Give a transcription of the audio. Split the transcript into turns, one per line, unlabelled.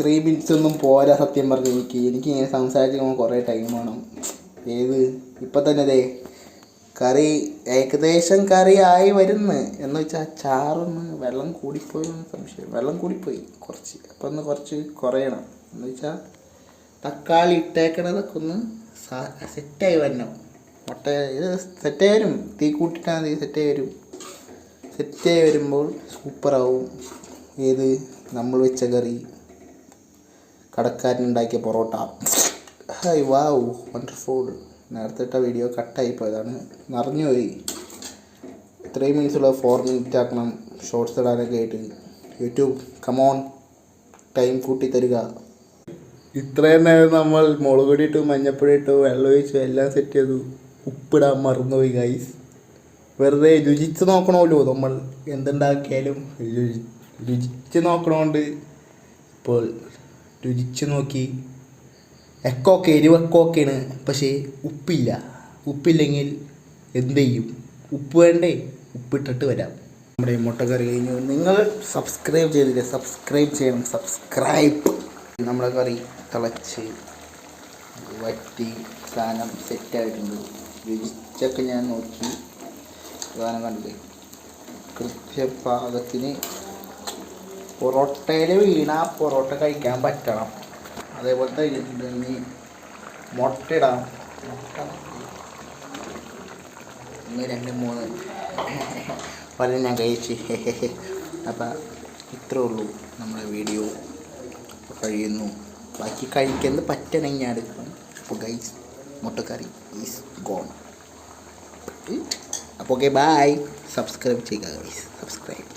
Three minutes ഒന്നും പോരാ സത്യം പറഞ്ഞു എനിക്ക്. എനിക്ക് ഇങ്ങനെ സംസാരിച്ച് കുറേ ടൈം വേണം. ഏത്? ഇപ്പം തന്നെ അതെ കറി ഏകദേശം കറി ആയി വരുന്നു. എന്ന് വെച്ചാൽ ചാറൊന്ന് വെള്ളം കൂടിപ്പോയി എന്ന് സംശയം. വെള്ളം കൂടിപ്പോയി. കുറച്ച്. അപ്പം ഒന്ന് കുറച്ച് കുറയണം. എന്ന് വെച്ചാൽ തക്കാളി ഇട്ടേക്കണതൊക്കെ ഒന്ന് സെറ്റായി വരണം. മുട്ട ഇത് സെറ്റായി വരും. തീ കൂട്ടിട്ടാൽ മതി സെറ്റായി വരും. സെറ്റായി വരുമ്പോൾ സൂപ്പറാവും ഏത്? നമ്മൾ വെച്ച കറി. കടക്കാരൻ ഉണ്ടാക്കിയ പൊറോട്ട. ഹായ് വാവ് വണ്ടർഫുൾ നേരത്തെ ഇട്ട വീഡിയോ കട്ടായി പോയതാണ്. നിറഞ്ഞുപോയി ഇത്രയും മിനിറ്റ്സുള്ള ഫോർ മിനിറ്റ് ആക്കണം. ഷോർട്സ് ഇടാനൊക്കെ ആയിട്ട്. യൂട്യൂബ് കമോൺ ടൈം കൂട്ടി തരിക. ഇത്രയും നേരം നമ്മൾ മുളക് ഇട്ടു വെള്ളം ഒഴിച്ചു എല്ലാം സെറ്റ് ചെയ്തു. ഉപ്പിടാൻ മറന്നുപോയി ഗൈസ് വെറുതെ രുചിച്ച് നോക്കണമല്ലോ നമ്മൾ. എന്തുണ്ടാക്കിയാലും രുചി രുചിച്ച് നോക്കണോണ്ട് ഇപ്പോൾ രുചിച്ച് നോക്കി. എക്കൊക്കെ എരിവെക്കൊക്കെയാണ്. പക്ഷേ ഉപ്പില്ല. ഉപ്പില്ലെങ്കിൽ എന്ത് ചെയ്യും? ഉപ്പ് വേണ്ടേ? ഉപ്പിട്ടിട്ട് വരാം. നമ്മുടെ മുട്ടക്കറി കഴിഞ്ഞു. നിങ്ങൾ സബ്സ്ക്രൈബ് ചെയ്തില്ലേ? സബ്സ്ക്രൈബ് ചെയ്യണം. സബ്സ്ക്രൈബ് നമ്മുടെ കറി തിളച്ച് വറ്റി സാധനം സെറ്റായിട്ടുണ്ട് രുചിച്ചൊക്കെ ഞാൻ നോക്കി. സാധനം കണ്ടില്ലേ? കൃത്യപാകത്തിന് പൊറോട്ടയിൽ വീണ പൊറോട്ട കഴിക്കാൻ പറ്റണം. അതേപോലത്തെ തന്നെ ഇനി മുട്ട ഒന്ന് രണ്ട് മൂന്ന്. പല ഞാൻ കഴിച്ച്. അപ്പം ഇത്രേ ഉള്ളൂ നമ്മുടെ വീഡിയോ. കഴിയുന്നു. ബാക്കി കഴിക്കുന്നത് പറ്റണമെങ്കിൽ ഞാൻ എടുക്കും. അപ്പോൾ ഗൈസ് മുട്ടക്കറി ഈസ് ഗോൺ അപ്പോൾ ഓക്കെ ബായ് സബ്സ്ക്രൈബ് ചെയ്യുക ഗൈസ് സബ്സ്ക്രൈബ്